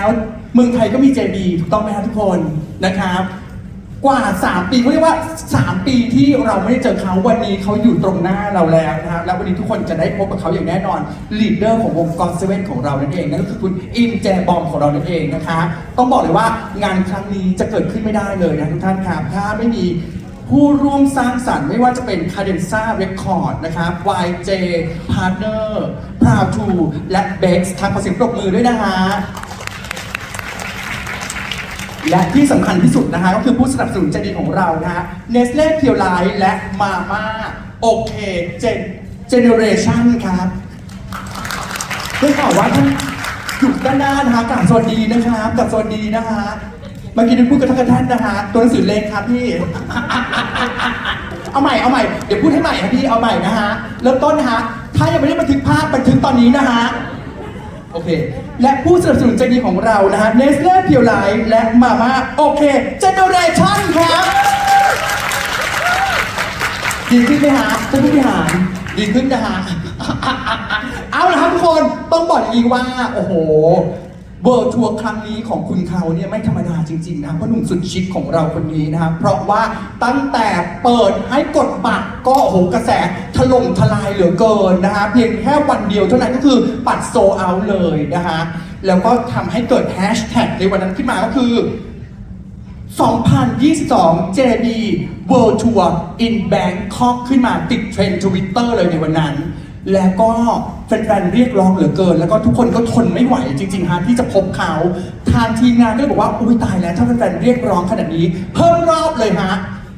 แล้ว เมืองไทยก็มี JB ถูกต้องไหมครับทุกคนนะครับ กว่า 3 ปีเขาเรียกว่า 3 ปีที่เราไม่ได้เจอเขาวันนี้เขาอยู่ตรงหน้าเราแล้วนะครับแล้ววันนี้ทุกคนจะได้พบกับเขาอย่างแน่นอนลีดเดอร์ของวงกรเซเว่นของเรานั่นเองนั่นก็คือคุณอิมแจบอมของเรานั่นเองนะคะต้องบอกเลยว่างานครั้งนี้จะเกิดขึ้นไม่ได้เลยนะทุกท่านครับถ้าไม่มีผู้ร่วมสร้างสรรค์ไม่ว่าจะเป็น Cadenza Record นะครับ YJ Partner Proud to และ Bex ครับขอเสียงปรบมือด้วยนะฮะ และที่สำคัญที่สุดนะฮะก็คือผู้สนับสนุนใจดีของเรานะฮะ Nestle p u r e l i f e และมาม่าโอเคเจนเจเนเรชันครับได้ข่าวว่าท่านอยู่ด้านหน้านะฮะกราบสวัสดีนะครับกราบสวัสดีนะฮะเมื่อกี้ได้พูดกับท่านกับท่านนะฮะตัวหนังสือเล็กครับพี่ เอาใหม่เอาใหม่เดี๋ยวพูดให้ใหม่ครับพี่เอาใหม่นะฮะเริ่มต้นนะฮะถ้ายังไม่ได้บันทึกภาพบันทึกตอนนี้นะฮะ โอเค และผู้สนับสนุนใจดีของเรานะฮะ Nestle p u r e l i f e และมาม่าโอเค Generation ครับดีขึ้นไหมฮะท่านผู้บริหารดีขึ้นนะฮะเอาละครับทุกคนต้องบอกอย่างนี้ว่า โอ้โห เวิร์ทัวร์ครั้งนี้ของคุณเขาเนี่ยไม่ธรรมดาจริงๆนะเพราะหนุ่มสุดชิคของเราคนนี้นะครับเพราะว่าตั้งแต่เปิดให้กดบัตรก็โหกระแสถล่มทลายเหลือเกินนะฮะเพียงแค่วันเดียวเท่านั้นก็คือบัตรโซเอาเลยนะฮะแล้วก็ทำให้เกิดแฮชแท็กในวันนั้นขึ้นมาก็คือ 2022 JB World Tour in Bangkok ขึ้นมาติดเทรนด์ทวิตเตอร์เลยในวันนั้น แล้วก็แฟนๆเรียกร้องเหลือเกิน แล้วก็ทุกคนก็ทนไม่ไหวจริงๆฮะที่จะพบเขาทางทีมงานก็บอกว่าอุ้ยตายแล้วถ้าแฟนๆเรียกร้องขนาดนี้ เพิ่มรอบเลยฮะ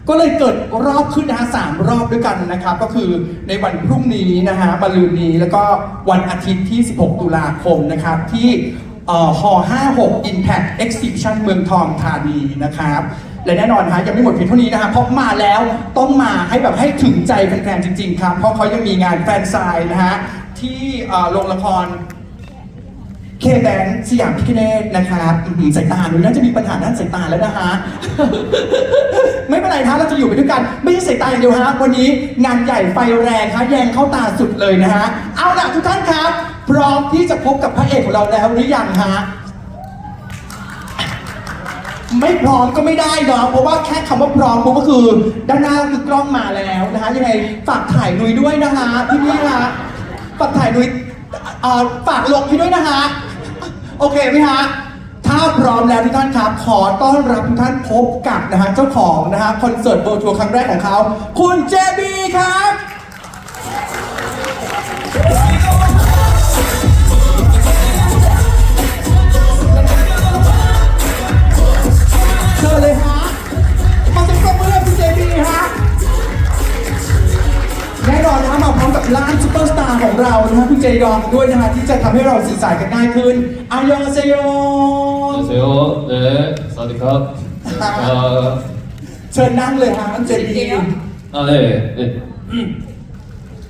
ก็เลยเกิดรอบขึ้นนะฮะสามรอบด้วยกันนะครับ ก็คือในวันพรุ่งนี้นะฮะมะรืนนี้แล้วก็วันอาทิตย์ที่ 16 ตุลาคมนะครับที่เอ่อ56 Impact Exhibition เมืองทองธานีนะครับ และแน่นอนฮะยังไม่หมดเพียงเท่านี้นะฮะเพราะมาแล้วต้องมาให้แบบให้ถึงใจแฟนๆจริง ๆ ครับ เพราะเขายังมีงานแฟนไซน์นะฮะที่โรงละครเคแบงสยามพิคเนตนะครับสายตาหนูน่าจะมีปัญหาด้านสายตาแล้วนะฮะ ไม่เป็นไรฮะเราจะอยู่ไปด้วยกัน ไม่ใช่สายตาอย่างเดียวฮะ วันนี้งานใหญ่ไฟแรงฮะแยงเข้าตาสุดเลยนะฮะ เอาล่ะทุกท่านครับ พร้อมที่จะพบกับพระเอกของเราแล้วหรือยังฮะ ไม่พร้อมก็ไม่ได้เนาะเพราะว่าแค่คำว่าพร้อมก็คือ ด้านหน้าคือกล้องมาแล้วนะคะยังไงฝากถ่ายนุ้ยด้วยนะคะพี่พี่ๆคะฝากถ่ายนุ้ยเอ่อฝากลงให้ด้วยนะคะโอเคไหมฮะถ้าพร้อมแล้วทุกท่านครับ ขอต้อนรับทุกท่านพบกับนะฮะเจ้าของนะฮะคอนเสิร์ตเวิร์ทัวร์ครั้งแรกของเขา คุณเจบีครับ อนนะฮะมาพร้อมกับร้านซุปเปอร์สตาร์ของเรานะฮะคุณเจยองด้วยนะฮะที่จะทำให้เราสื่อสารกันง่ายขึ้นอายองเซโย 안녕하세요. 네, 사디캅. 아, เชิญนั่งเลยฮะคุณเจบี 아, 네, 네.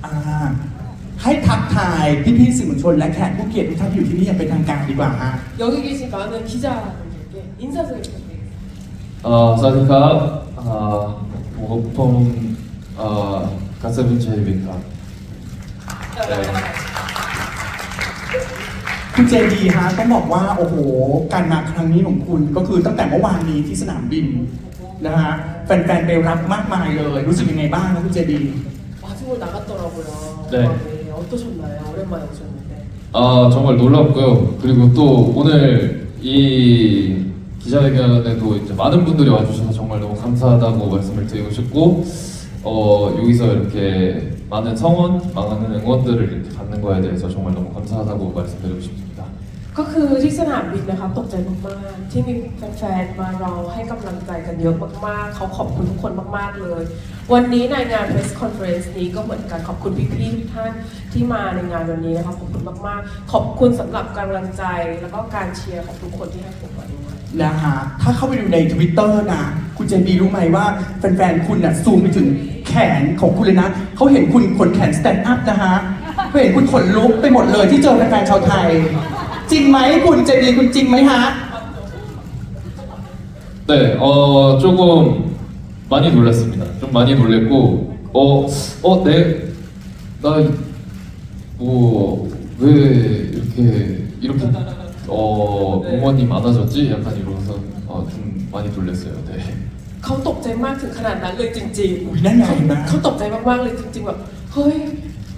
อ่าให้ทักทายพี่ๆสื่อมวลชนและแขกผู้เกียรติทุกท่านที่อยู่ที่นี่อย่างเป็นทางการดีกว่าฮะ 여기 계신 많은 기자분들께 인사드리 부탁드립니다. 아, 사디캅. 아, 보통 아, 가스빈 제이비캅. 네. คุณเจดีฮะต้องบอกว่าโอ้โห การมาครั้งนี้ของคุณก็คือตั้งแต่เมื่อวานนี้ที่สนามบินนะฮะแฟนๆไปรับมากมายเลย รู้สึกยังไงบ้างนะคุณเจดี 마중을 나갔더라고요. 네. 아, 네. 어떠셨나요? 오랜만에 오셨는데. 아, 정말 놀랍고요. 그리고 또 오늘 이 기자회견에도 이제 많은 분들이 와주셔서 정말 너무 감사하다고 말씀을 드리고 싶고, 어, 여기서 이렇게 많은 성원, 많은 응원들을 이렇게 받는 거에 대해서 정말 너무 감사하다고 말씀드리고 싶습니다. ก็คือที่สนามบินนะคะตกใจมากๆ ที่มีแฟนๆ มารอให้กำลังใจกันเยอะมากๆ เขาขอบคุณทุกคนมากๆเลย วันนี้ในงาน press conference นี้ก็เหมือนกันขอบคุณพี่ๆทุกท่านที่มาในงานวันนี้นะคะขอบคุณมากๆ ขอบคุณสำหรับกำลังใจแล้วก็การเชียร์ของทุกคนที่ให้ผมมาด้วย นะฮะถ้าเข้าไปดูใน Twitter นะ คุณเจบีรู้ไหมว่าแฟนๆ คุณน่ะซูมไปถึงแขนของคุณเลยนะ เขาเห็นคุณขนแขนสแตนด์อัพนะฮะเขาเห็นคุณขนลุกไปหมดเลยที่เจอแฟนๆ ชาวไทย จริงไหมคุณเจบีคุณจริงไหมฮะ 네, 어, 조금 많이 놀랐습니다. 좀 많이 놀랬고, 어, 어, 네, 나, 뭐, 왜 이렇게, 이렇게 어, 네. 부모님 많아졌지? 약간 이러면서 어, 좀 많이 놀랐어요. 네. เขาตกใจมากถึงขนาดนั้นเลยจริง อุ๊ยนั่นไงนะ เขาตกใจมากๆเลยจริงๆแบบเฮ้ย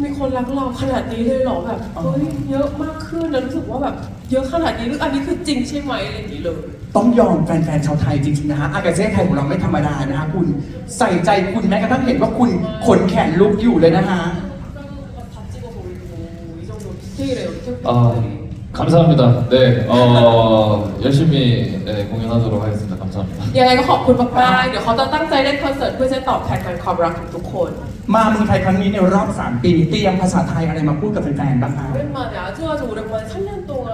มีคนรักเราขนาดนี้เลยเหรอแบบเฮ้ยเยอะมากขึ้นแล้วรู้สึกว่าแบบเยอะขนาดนี้หรืออันนี้คือจริงใช่ไหมอะไรอย่างนี้เลย ต้องยอมแฟนๆชาวไทยจริงๆนะฮะอากาเซ่ไทยของเราไม่ธรรมดานะฮะคุณใส่ใจคุณแม้กระทั่งเห็นว่าคุณขนแขนลุกอยู่เลยนะฮะ 다 찍어서 올리고 이 정도 디테일해요 아, 감사합니다. 네, 어, 열심히 네, 공연하도록 하겠습니다. 감사합니다. ยังไงก็ขอบคุณมากๆเดี๋ยวเขาจะตั้งใจเล่นคอนเสิร์ตเพื่อจะตอบแทนการความรักของทุกคน มาเมืองไทยครั้งนี้ในรอบ 3 ปีเตรียมภาษาไทยอะไรมาพูดกับแฟนๆบ้างคะ 오랜만에 아주 아주 오랜만에 3년 동안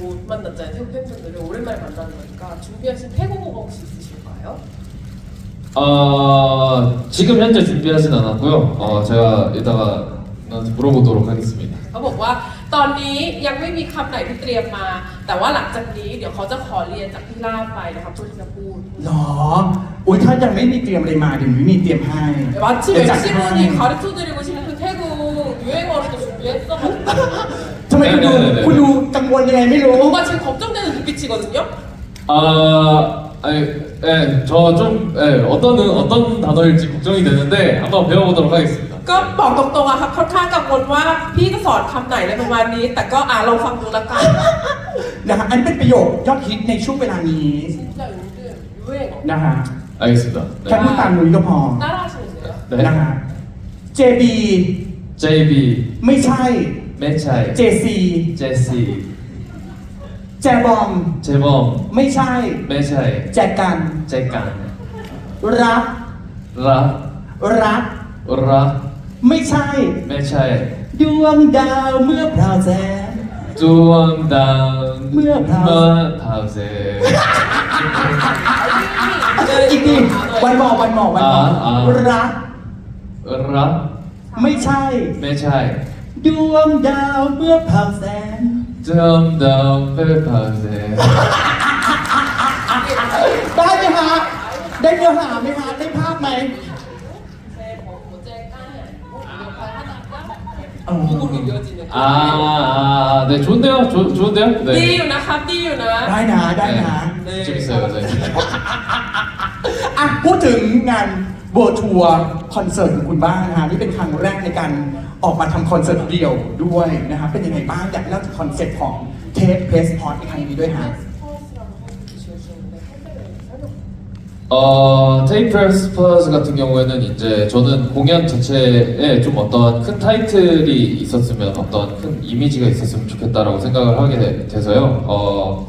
못 만났잖아요 태국 팬분들을 오랜만에 만나는 거니까 준비하신 태국어가 혹시 있으실까요? 어, 지금 현재 준비하진 않았고요. 어, 제가 이따가 누나한테 물어보도록 하겠습니다. เขาบอกว่า ตอนนี้ยังไม่มีคำไหนที่เตรียมมา แต่ว่าหลังจากนี้เดี๋ยวเขาจะขอเรียนจากพี่ล่าไปนะครับเพื่อที่จะพูด หรอ อุ้ยถ้ายังไม่มีเตรียมอะไรมาเดี๋ยวมีเตรียมให้ 마침 เดี๋ยวจัดให้ MC분이 가르쳐드리고 싶은 그 태국 유행어를 또 준비했어가지고 ทำไมคุณดู เดี๋ยวๆๆ คุณดูกังวลยังไงไม่รู้ 뭔가 지금 걱정되는 눈빛이거든요. 아, 아니, 예, 저 좀, 예, 어떤, 어떤 단어일지 걱정이 되는데 한번 배워보도록 하겠습니다. ก็บอกตรงๆอะครับค่อนข้างกังวลว่าพี่จะสอนคำไหนอะไรประมาณนี้ แต่ก็อ่าลองฟังดูละกัน นะฮะอันเป็นประโยคยอดฮิตในช่วงเวลานี้ 진짜 요즘 유행어 นะฮะ 알겠습니다. แค่ 네. พูดตามนุ้ยก็พอ 따라하시면 돼요. นะ 네. ฮะ JB JB, ไม่ใช่ 매차이, JC 제시, แจบอม 재범, ไม่ใช่ 매차이, แจกัน 잭간, รัก 라, รัก 라, ไม่ใช่ ไม่ใช่ ดวงดาวเมื่อพราวแสง ดวงดาวเมื่อพราวเสดอีกทีวันหมอกวันหมอกวันหมอกรัก รักไม่ใช่ ไม่ใช่ดวงดาวเมื่อพราวแสง ดวงดาวเมื่อพราวเซ 어. 목으로 이어지는 아, 아, 네, 좋은데요? 좋, 좋은데요? ดี 네. อยู่นะครับดีอยู่นะ ได้นะได้นะ 네, 재밌어요. 네. อ่ะพูดถึงงานเวิร์ทัวร์คอนเสิร์ตของคุณบ้างนะฮะนี่เป็นครั้งแรกในการออกมาทำคอนเสิร์ตเดี่ยวด้วยนะฮะเป็นยังไงบ้างอยากเล่าถึงคอนเซ็ปต์ของเทปเพสพอร์ตในครั้งนี้ด้วยฮะ 어, 테이프스 플러스 같은 경우에는 이제 저는 공연 자체에 좀 어떤 큰 타이틀이 있었으면 어떤 큰 이미지가 있었으면 좋겠다라고 생각을 하게 돼- 돼서요. 어,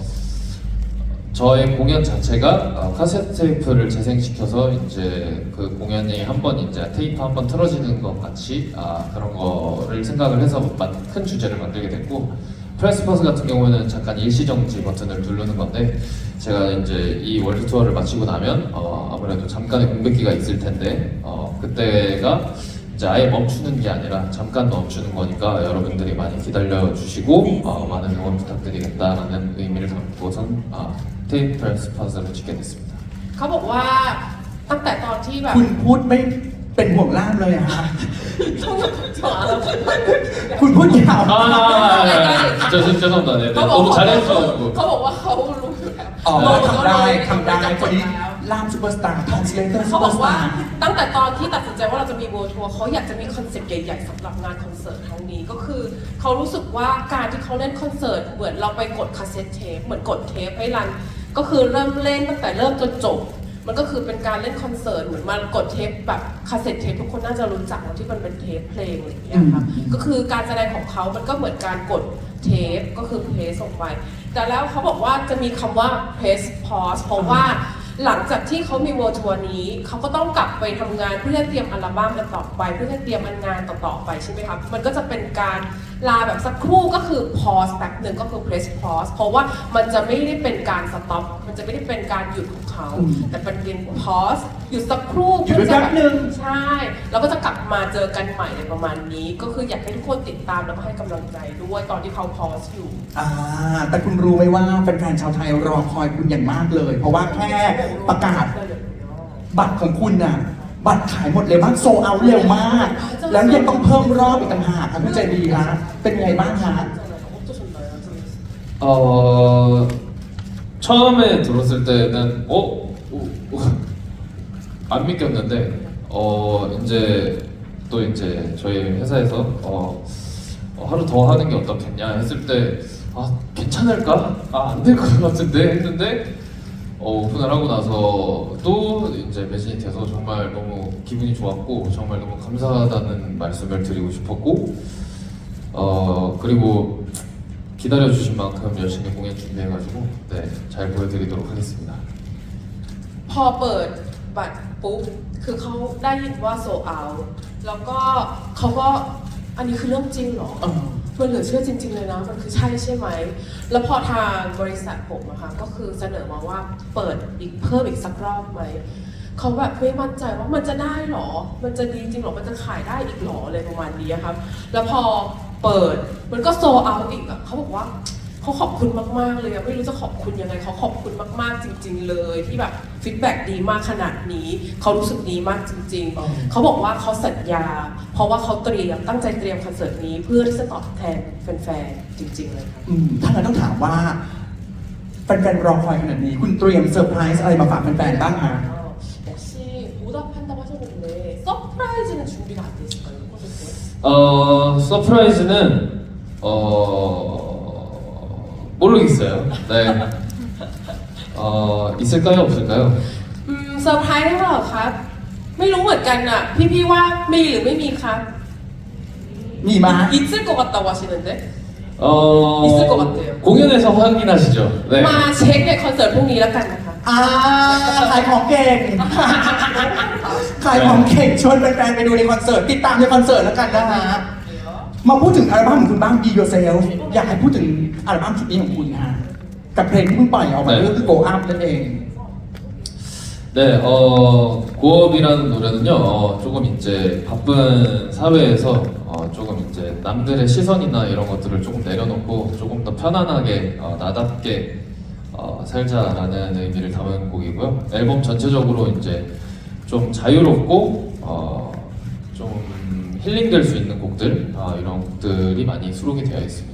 저의 공연 자체가 어, 카세트 테이프를 재생시켜서 이제 그 공연이 한 번 이제 테이프 한 번 틀어지는 것 같이 아, 그런 거를 생각을 해서 만- 큰 주제를 만들게 됐고 프레스퍼스 같은 경우에는 잠깐 일시정지 버튼을 누르는 건데 제가 이제 이 월드 투어를 마치고 나면 어, 아무래도 잠깐의 공백기가 있을 텐데 어, 그때가 이제 아예 멈추는 게 아니라 잠깐 멈추는 거니까 여러분들이 많이 기다려 주시고 어, 많은 응원 부탁드리겠다라는 의미를 담고선 아, 테이프 프레스퍼스를 찍게 됐습니다. เขาบอกว่าตั้งแต่ตอนที่แบบ คุณพูดไม่ เป็นห่วงล่ามเลยอะฮะ 통역 걱정 안 하고 คุณพูดยาว 아, 저, 저, 죄송합니다. 네, 네. เขาบอก 너무 ว่า 잘해주셔가지고 เขาบอกว่าเขารู้อยู่แล้ว อ๋อ เออ ทำได้ทำได้ เขา คนนี้ แล้ว ล่ามซูเปอร์สตาร์ทรานสเลเตอร์ซู เขา เป บ อ อ ร์ ก ส ว่า ตาร์ ตั้งแต่ตอนที่ตัดสินใจว่าเราจะมีโวทัวร์เขาอยากจะมีคอนเซ็ปต์ใหญ่ๆสำหรับงานคอนเสิร์ตครั้งนี้ก็คือเขารู้สึกว่าการที่เขาเล่นคอนเสิร์ตเหมือนเราไปกดคาสเซ็ตเทปเหมือนกดเทปให้รัน ก็คือเริ่มเล่นตั้งแต่เริ่มจนจบ มันก็คือเป็นการเล่นคอนเสิร์ตเหมือนมากดเทปแบบคาสเซ็ตเทปทุกคนน่าจะรู้จักนะที่มันเป็นเทปเพลงอะไรอย่างเงี้ยค่ะอืมก็คือการแสดงของเขามันก็เหมือนการกดเทปก็คือเพลสส่งไป แต่แล้วเขาบอกว่าจะมีคำว่า press pause เพราะว่า หลังจากที่เขามีเวิร์ทัวร์นี้ เขาก็ต้องกลับไปทำงานเพื่อเตรียมอัลบั้มกันต่อไป เพื่อเตรียมงานต่อๆไปใช่ไหมครับ มันก็จะเป็นการลาแบบสักครู่ก็คือ pause แป๊บหนึ่งก็คือ press pause เพราะว่ามันจะไม่ได้เป็นการ stop มันจะไม่ได้เป็นการหยุดของเขาอืมแต่เป็นเพียง pause ห ยุดสักครู่ หยุดไว้แป๊บหนึ่ง ใช่ แล้วก็จะกลับมาเจอกันใหม่ในประมาณนี้ ก็คืออยากให้ทุกคนติดตามแล้วก็ให้กำลังใจด้วยตอนที่เขาพอสอยู่ อ่าแต่คุณรู้ไหมว่าแฟนๆชาวไทยรอคอยคุณอย่างมากเลย เพราะว่าแค่ประกาศบัตรของคุณน่ะ บัตรขายหมดเลยมากโซเอาเร็วมาก แล้วยังต้องเพิ่มรอบอีกต่างหากครับคุณใจดีฮะเป็นไงบ้างฮะ 어떠셨나요? 어, 어 처음에 들었을 때는 어? 어, 어, 안 믿겼는데 어 이제 또 이제 저희 회사에서 어, 어, 하루 더 하는 게 어떻겠냐 했을 때 아 괜찮을까? 아 안 될 것 같은데 했는데 어, 오픈을 하고 나서 또 이제 매진이 돼서 정말 너무 기분이 좋았고 정말 너무 감사하다는 말씀을 드리고 싶었고 어 그리고 기다려 주신 만큼 열심히 공연 준비해가지고 네잘 보여드리도록 하겠습니다. พอเปิด บัตรปุ๊บคือเขาได้ยินว่าโซเอาแล้วก็เขาก็อันนี้คือเรื่องจริงเหรอเออมันเหลือเชื่อจริง ๆ เลยนะ มันคือใช่ใช่ไหม แล้วพอทางบริษัทผมอะค่ะก็คือเสนอมาว่าเปิดอีกเพิ่มอีกสักรอบไหมเขาแบบไม่มั่นใจว่ามันจะได้หรอ มันจะดีจริงหรอ มันจะขายได้อีกหรออะไรประมาณนี้อะครับ แล้วพอเปิดมันก็โซเอาอีกอะเขาบอกว่าเขาขอบคุณมากๆเลยอะไม่รู้จะขอบคุณยังไงเขาขอบคุณมากๆจริง ๆ เลยที่แบบ ฟีดแบ็กดีมากขนาดนี้ เขารู้สึกดีมากจริง อ๋อ ๆ เขาบอกว่าเขาสัญญา เพราะว่าเขาเตรียมตั้งใจเตรียมคอนเสิร์ตนี้เพื่อที่จะตอบแทนแฟนๆ จริง ๆ เลยครับ อืมถ้างั้นต้องถามว่าแฟนๆรอคอยขนาดนี้ คุณเตรียมเซอร์ไพรส์อะไรมาฝากแฟนๆบ้างฮะ 어, 혹시 오답한다고 하셨는데 서프라이즈는 준비가 안 됐을까요? 콘서트에? 어 서프라이즈는 어 모르겠어요. 네. 어 있을까요 없을까요? อืมเซอร์ไพรส์หรือเปล่าครับ ไม่รู้เหมือนกันอ่ะ พี่ๆว่ามีหรือไม่มีครับ มีมา 있을 것 같다고 하시는데 어 있을 것 같아요. 공연에서 확인하시죠. 네. มาเช็คในคอนเสิร์ตพรุ่งนี้แล้วกันนะคะ อ่าขายของเก่ง ขายของเก่งชวนแฟนๆไปดูในคอนเสิร์ต ติดตามในคอนเสิร์ตแล้วกันนะฮะ มาพูดถึงอัลบั้มของคุณบ้าง Be Yourself อยากให้พูดถึงอัลบั้มชุดนี้ของคุณฮะ กับเพลงที่เพิ่งปล่อยออกมา 네. ก็คือ Go Up นั่นเอง 네, 어, 고업이라는 노래는요, 어, 조금 이제 바쁜 사회에서 어, 조금 이제 남들의 시선이나 이런 것들을 조금 내려놓고 조금 더 편안하게 어, 나답게 어, 살자라는 의미를 담은 곡이고요. 앨범 전체적으로 이제 좀 자유롭고 어, 좀 힐링될 수 있는 곡들 어, 이런 곡들이 많이 수록이 되어 있습니다.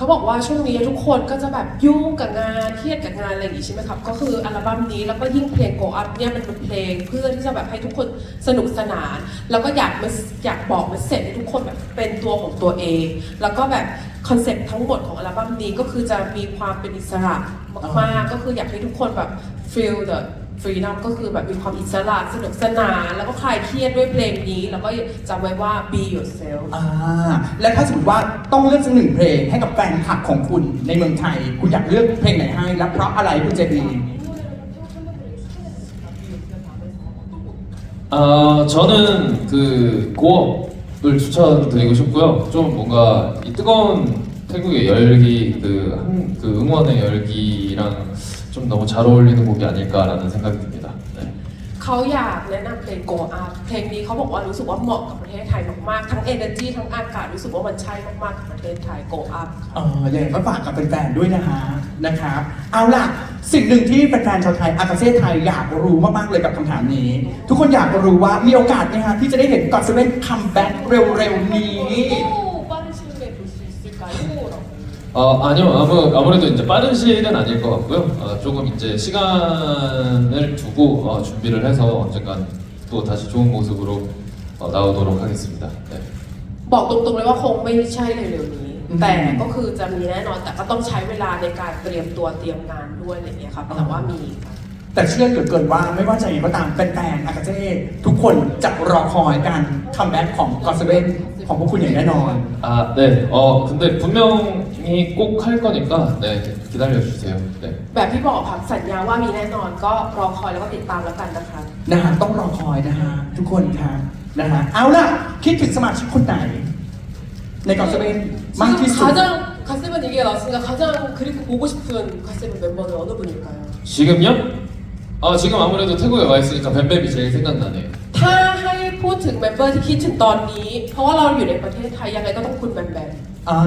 เขาบอกว่าช่วงนี้ทุกคนก็จะแบบยุ่งกับงานเครียดกับงานอะไรอย่างงี้ใช่ไหมครับ ก็คืออัลบั้มนี้แล้วก็ยิ่งเพลง Go Up เนี่ยมันเป็นเพลงเพื่อที่จะแบบให้ทุกคนสนุกสนาน แล้วก็อยากมาอยากบอกมาเสร็จให้ทุกคนแบบเป็นตัวของตัวเอง แล้วก็แบบคอนเซ็ปต์ทั้งหมดของอัลบั้มนี้ก็คือจะมีความเป็นอิสระมากๆ ก็คืออยากให้ทุกคนแบบ feel the freedom ก็คือแบบมีความอิสระสนุกสนาน แล้วก็คลายเครียดด้วยเพลงนี้ แล้วก็จำไว้ว่า be yourself อ่า และถ้าสมมติว่าต้องเลือกสักหนึ่งเพลงให้กับแฟนคลับของคุณในเมืองไทย คุณอยากเลือกเพลงไหนให้ และเพราะอะไรคุณเจบี 아 저는 그 고업을 추천드리고 싶고요. 좀 뭔가 이 뜨거운 태국의 열기, 그, 한, 그 응원의 열기랑 좀 너무 잘 어울리는 곡이 아닐까라는 생각이 듭니다. 네. เขาอยากแนะนำเพลง Go Up เพลงนี้เขาบอกว่ารู้สึกว่าเหมาะกับประเทศไทยมากๆ ทั้ง energy ทั้งอากาศรู้สึกว่ามันใช่มากๆกับประเทศไทย Go Up เออยังไงก็ฝากกับแฟนๆด้วยนะฮะนะครับ เอาล่ะ สิ่งหนึ่งที่แฟนๆชาวไทยอากาเซ่ไทยอยากรู้มากๆเลยกับคำถามนี้ ทุกคนอยากรู้ว่ามีโอกาสไหมฮะที่จะได้เห็นกอดเซเว่นคัมแบ็กเร็วๆนี้ 어, 아니요. 아무, 아무래도 이제 빠른 시일은 아닐 것 같고요. 어, 조금 이제 시간을 두고 어, 준비를 해서 언젠간 또 다시 좋은 모습으로 어, 나오도록 하겠습니다. 네. บอกตรงๆเลยว่าคงไม่ใช่เร็วๆนี้ อืม แต่ก็คือจะมีแน่นอน แต่ก็ต้องใช้เวลาในการเตรียมตัวเตรียมงานด้วยอะไรอย่างเงี้ยครับ แต่ว่ามีครับ แต่เชื่อเหลือเกินว่าไม่ว่าจะยังไงก็ตามแฟนๆอากาเซ่ทุกคนจะรอคอยการคัมแบ็กของกอดเซเว่นของพวกคุณอย่างแน่นอน 아, 네. 어, 근데 분명 히 꼭 할 거니까 네, 기다려 주세요. 네. แบบที่บอกครับสัญญาว่ามีแน่นอนก็รอคอยแล้วก็ติดตามแล้วกันนะครับ นะฮะต้องรอคอยนะฮะทุกคนครับนะฮะเอาล่ะ คิดถึงสมาชิกคนไหน ในกอดเซเว่นมากที่ 지금 สุด 가장 가세븐 얘기가 나왔으니까 가장 그리고 보고 싶은 가세븐 멤버는 어느 분일까요? 지금요? 아, 지금 아무래도 태국에 와 있으니까 뱀뱀이 제일 생각나네요. ถ้าให้พูดถึงเมมเบอร์ที่คิดถึงตอนนี้ เพราะว่าเราอยู่ในประเทศไทยยังไงก็ต้องคุณแบมแบม อ่า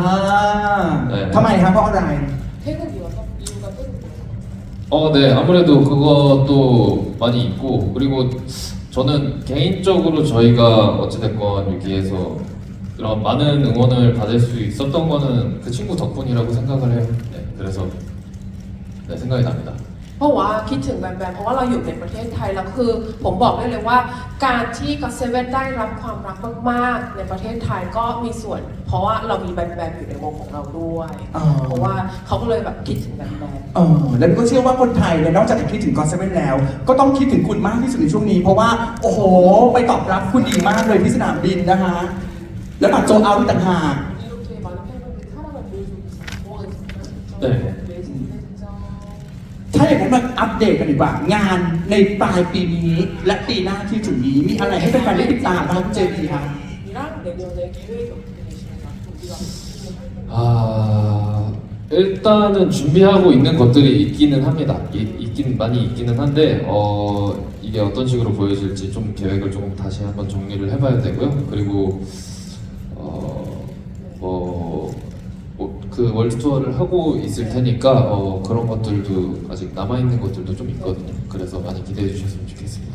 เออ ทำไมครับเพราะอะไร 태국이어서 이유가 태국이어서 어, 네. 아무래도 그것도 많이 있고 그리고 저는 개인적으로 저희가 어찌됐건 여기에서 그런 많은 응원을 받을 수 있었던 거는 그 친구 덕분이라고 생각을 해요. 네. 그래서 네, 생각이 납니다. ราะว่าคิดถึงแบมแบมเพราะว่าเราอยู่ในประเทศไทยแล้วคือ ผมบอกได้เลยว่า การที่ก็เซเว่นได้รับความรักมากๆ ในประเทศไทยก็มีส่วน เพราะว่าเรามีแบมแบมอยู่ในวงของเราด้วยเพราะว่าเขาก็เลยแบบคิดถึงแบมแบมแล้วก็เชื่อว่าคนไทยเนี่ยนอกจากจะคิดถึงก o อนเซเว่นแล้ว ก็ต้องคิดถึงคุณมากที่สุดในช่วงนี้ เพราะว่า โอ้โห ไปตอบรับคุณดีมากเลยที่สนามบินนะคะ แล้วบัตรโจเอาท์ต่างหาก 네. 매진해서 ถ้าอย่างนั้นมาอัปเดตกันดีกว่า งานในปลายปีนี้ และปีหน้าที่จุดนี้ มีอะไรให้แฟนๆได้ติดตามบ้างคุณเจพีครับ 이랑 내년에 계획이 어떻게 되시는가 우리가 아 일단은 준비하고 있는 것들이 있기는 합니다. 이- 있긴 많이 있기는 한데 어 이게 어떤 식으로 보여질지 좀 계획을 조금 다시 한번 정리를 해봐야 되고요. 그리고 그 월드 투어를 하고 있을 테니까 어 그런 것들도 아직 남아 있는 것들도 좀 있거든요. 그래서 많이 기대해 주셨으면 좋겠습니다.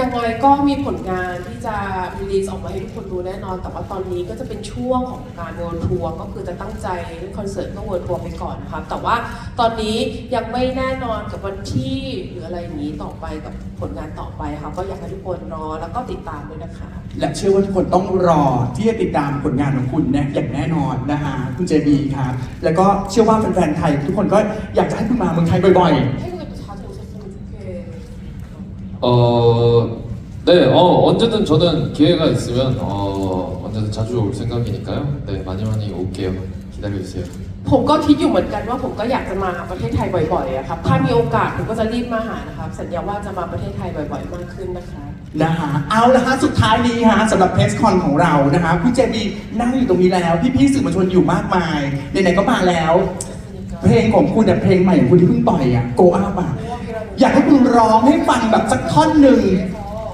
ยังไงก็มีผลงานที่จะรีลีสออกมาให้ทุกคนดูแน่นอน แต่ว่าตอนนี้ก็จะเป็นช่วงของการเวิร์ทัวร์ก็คือจะตั้งใจเล่นคอนเสิร์ตก็เวิร์ทัวร์ไปก่อนนะครับ แต่ว่าตอนนี้ยังไม่แน่นอนกับวันที่หรืออะไรอย่างนี้ต่อไปกับผลงานต่อไปค่ะก็อยากให้ทุกคนรอแล้วก็ติดตามด้วยนะคะ และเชื่อว่าทุกคนต้องรอที่จะติดตามผลงานของคุณนี่ยอย่างแน่นอนนะฮะคุณเจบีครับแล้วก็เชื่อว่าแฟนๆไทย ทุกคนก็อยากจะให้คุณมาเมืองไทยบ่อย태 어, 네, 어, 언제든 저는 기회가 있으면 어, 언제든 자주 올 생각이니까요. 네, 많이 많이 올게요. 기다려주세요. ผมก็คิดอยู่เหมือนกันว่าผมก็อยากจะมาประเทศไทยบ่อยๆอะครับถ้ามีโอกาสผมก็จะรีบมาหานะครับสัญญาว่าจะมาประเทศไทยบ่อยๆ มากขึ้นนะคะ ๆนะฮะเอาละฮะสุดท้ายนี้ฮะสำหรับเพสคอนของเรานะฮะคุณเจบีนั่งอยู่ตรงนี้แล้ว พี่ๆสื่อมวลชนอยู่มากมายไหนๆก็มาแล้ว เพลงของคุณเนี่ยเพลงใหม่ของคุณที่เพิ่งปล่อยอ่ะโกอาบะ อยากให้คุณร้องให้ฟังแบบสักท่อนหนึ่ง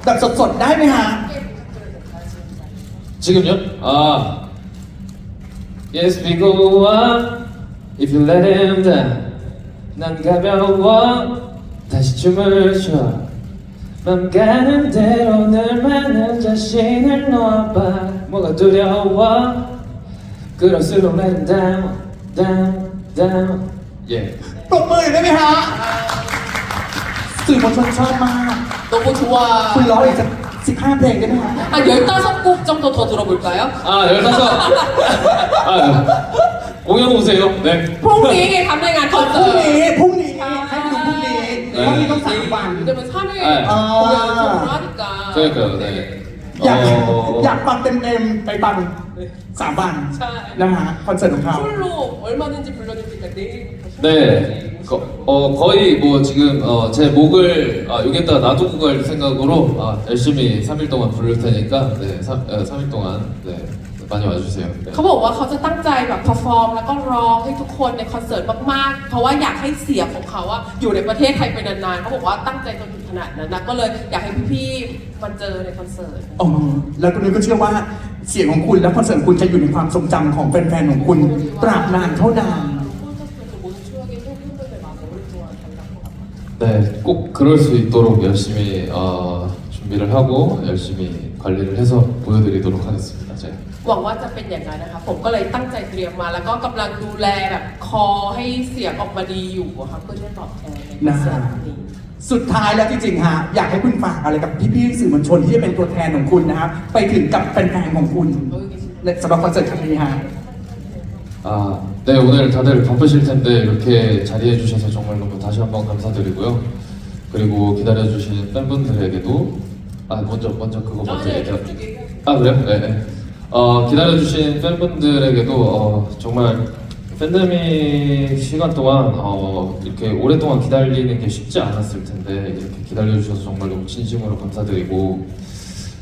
แบบสดๆได้ไหมฮะ 지금요? 아, Yes, we go on. If you let him down, 난 가벼워. 다시 춤을 춰. 맘 가는 대로 늘 많은 자신을 놓아봐. 뭐가 두려워? 그럴수록 let him down, down, down. 예. ปรบมือได้ไหมฮะ สื่อมวลชนชอบมาก 너무 좋아 คุณร้องอีกสักสิบห้าเพลงได้ไหมฮะ 한 15곡 정도 더 들어볼까요? 아, 열다섯. 아, 공연 오세요. 네. พรุ่งนี้ไงครับในงานคอน พรุ่ เสิ ง ร์ต นี้พรุ่งนี้ให้ดูพรุ่งนี้เพราะมีต้องสามวัน เดี๋ยวมัน3일 아. 공연을 좀 하니까 그러니까요, 네. อยาก 어, อยากฟังเต็มๆไปฟังสามวัน ใช่ นะฮะคอนเสิร์ตของเขา 풀로 얼마든지 불러드리니까 내일부터 네. 거, 어, 거의 뭐 지금 어, 제 목을 아, 여기에다 놔두고 갈 생각으로 아, 열심히 3일 동안 부를 테니까 네, 3, 어, 3일 동안 네, 많이 와주세요. 네. เขาบอกว่าเขาจะตั้งใจแบบ perform แล้วก็ร้องให้ทุกคนในคอนเสิร์ตมากๆ เพราะว่าอยากให้เสียงของเขาอะอยู่ในประเทศไทยไปนานๆเขาบอกว่าตั้งใจจนถึงขนาดนั้นนะก็เลยอยากให้พี่ๆมาเจอในคอนเสิร์ต อ๋อแล้วคุณนุ้ยก็เชื่อว่าเสียงของคุณและคอนเสิร์ตของคุณจะอยู่ในความทรงจำของแฟนๆของคุณตราบนานเท่านาน 네, 꼭 그럴 수 있도록 열심히 어, 준비를 하고 열심히 관리를 해서 보여드리도록 하겠습니다. 제가. หวังว่าจะเป็นอย่างนั้นนะคะ ผมก็เลยตั้งใจเตรียมมา แล้วก็กำลังดูแลแบบคอให้เสียงออกมาดีอยู่อะค่ะเพื่อที่จะตอบแทนในคอนเสิร์ตนี้ สุดท้ายแล้วจริงๆฮะอยากให้คุณฝากอะไรกับพี่ๆสื่อมวลชนที่จะเป็นตัวแทนของคุณนะครับไปถึงกับแฟนๆของคุณในสำหรับคอนเสิร์ตครั้งนี้ฮะ 아, 네 오늘 다들 바쁘실 텐데 이렇게 자리해 주셔서 정말 너무 다시 한번 감사드리고요. 그리고 기다려 주신 팬분들에게도 아 먼저 먼저 그거 먼저 네, 얘기하. 아 그래요? 네. 네. 어 기다려 주신 팬분들에게도 어, 정말 팬데믹 시간 동안 어, 이렇게 오랫동안 기다리는 게 쉽지 않았을 텐데 이렇게 기다려 주셔서 정말 너무 진심으로 감사드리고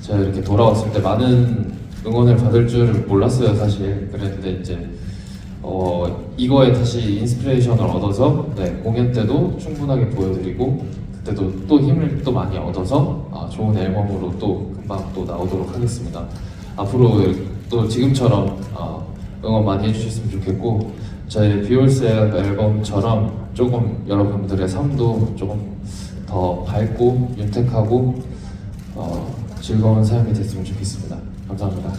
제가 이렇게 돌아왔을 때 많은 응원을 받을 줄 몰랐어요 사실 그랬는데 이제 어, 이거에 다시 인스피레이션을 얻어서 네, 공연 때도 충분하게 보여드리고 그때도 또 힘을 또 많이 얻어서 아, 좋은 앨범으로 또 금방 또 나오도록 하겠습니다. 앞으로 또 지금처럼 어, 응원 많이 해주셨으면 좋겠고 저희 비올스 앨범처럼 조금 여러분들의 삶도 조금 더 밝고 윤택하고 어, 즐거운 삶이 됐으면 좋겠습니다. 감사합니다.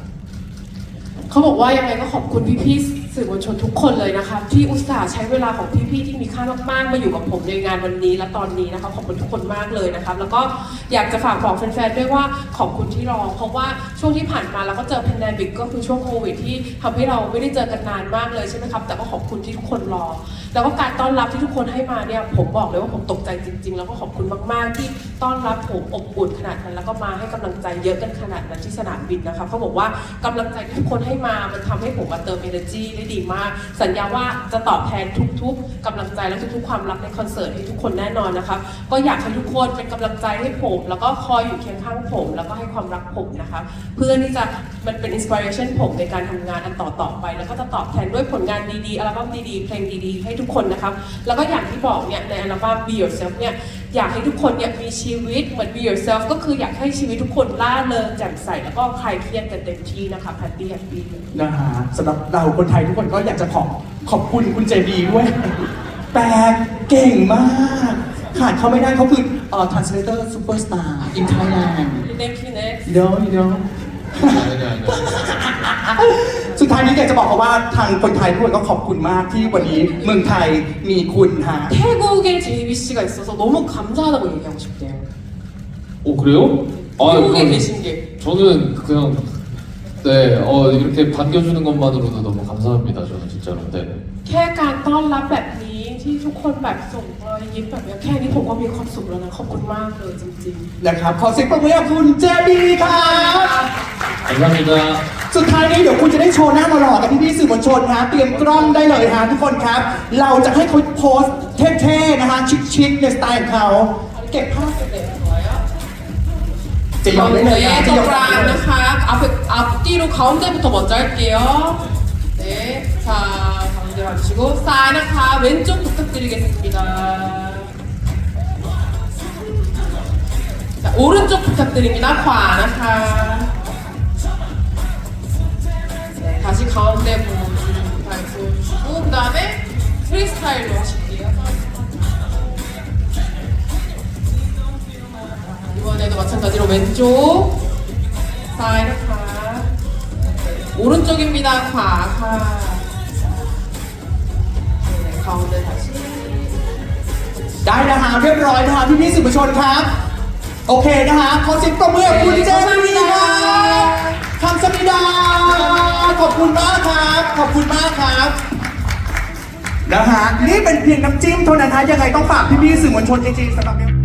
เขาบอกว่ายังไงก็ขอบคุณพี่ๆ สื่อมวลชนทุกคนเลยนะคะ ที่อุตส่าห์ใช้เวลาของพี่ๆที่มีค่ามากๆ มาอยู่กับผมในงานวันนี้และตอนนี้นะคะขอบคุณทุกคนมากเลยนะคะแล้วก็อยากจะฝากบอกแฟนๆด้วยว่าขอบคุณที่รอเพราะว่าช่วงที่ผ่านมาเราก็เจอแพน d มิกก็คือช่วงโควิดที่ทำให้เราไม่ได้เจอกันนานมากเลยใช่ไหมครับแต่ก็ขอบคุณที่ทุกคนรอ แล้วก็การต้อนรับที่ทุกคนให้มาเนี่ยผมบอกเลยว่าผมตกใจจริง ๆ แล้วก็ขอบคุณมาก ๆ ที่ต้อนรับผมอบอุ่นขนาดนั้น แล้วก็มาให้กำลังใจเยอะกันขนาดนั้นที่สนามบินนะคะเขาบอกว่ากำลังใจที่ทุกคนให้มามันทำให้ผมมาเติม energy ได้ดีมาก สัญญาว่าจะตอบแทนทุก ๆกำลังใจและทุก ๆ ความรักในคอนเสิร์ตให้ทุกคนแน่นอนนะคะก็อยากให้ทุกคนเป็นกำลังใจให้ผม แล้วก็คอยอยู่เคียงข้างผม แล้วก็ให้ความรักผมนะคะ เพื่อที่จะมันเป็น inspiration ผมในการทำงานอันต่อต่อๆไป แล้วก็จะตอบแทนด้วยผลงานดีๆอัลบั้มดีๆเพลงดีๆให้ทุกคนนะครับแล้วก็อย่างที่บอกเนี่ยในอัลบั้ม Be Yourself เนี่ยอยากให้ทุกคนเนี่ยมีชีวิตเหมือน Be Yourself ก็คืออยากให้ชีวิตทุกคนล่าเริงแจ่มใสแล้วก็คลายเครียดกันเต็มที่นะคะแพตตี้แฮปปี้นะฮะสำหรับเราคนไทยทุกคนก็อยากจะขอบขอบคุณคุณเจดีด้วยแต่เก่งมากขาดเขาไม่ได้เขาคือเอ่อ translator superstar in Thailand You know you know สุดท้ายนี้อยากจะบอกเขาว่าทางคนไทยทุกคนก็ขอบคุณมากที่วันนี้เมืองไทยมีคุณฮะ 태국에 JBC가 있어서 너무 감사하다고 얘기하고 싶대요. 오 그래요? 아 태국에 그럼 계신 게. 저는 그냥 네 어, 이렇게 반겨주는 것만으로도 너무 감사합니다. 저는 진짜로 네. แค่การต้อนรับแบบนี้ ที่ทุกคนแบบส่งรอยยิ้มแบบนี้แค่นี้ผมก็มีความสุขแล้วนะขอบคุณมากเลยจริง นะครับขอเสียงปรบมือให้กับคุณเจดีครับ 감사합니다. สุดท้ายนี้เดี๋ยวคุณจะได้โชว์หน้าหล่อๆกับพี่ๆสื่อมวลชนฮะเตรียมกล้องได้เลยฮะทุกคนครับ เราจะให้เขาโพสต์เท่ๆนะฮะชิคๆในสไตล์ของเขาเก็บภาพ ๆ네 좋아요. จะยอมได้เลยนะ 네, จะยอมได้ 저랑 เลย นะคะ 앞에 앞뒤로 가운데부터 먼저 할게요. 네, 자 잡아주시고 사이는 다 왼쪽 부탁드리겠습니다. 자, 오른쪽 부탁드립니다. 과나카 네, 다시 가운데 부분 발표해주시고 그 다음에 프리스타일로 하실게요. 이번에도 마찬가지로 왼쪽 사이드 파 오른쪽입니다. 파, 파. ขาเลยได้นะคะเรียบร้อยนะฮะพี่พี่สื่อมวลชนครับ โอเคนะฮะขอเสียงปรบมือกับคุณเจมี่นะคำสมิดา ขอบคุณมากครับ ขอบคุณมากครับนะฮะนี่เป็นเพียงน้ำจิ้มเท่านั้นนะยังไงต้องฝากพี่พี่สื่อมวลชนจริงๆสำหรับ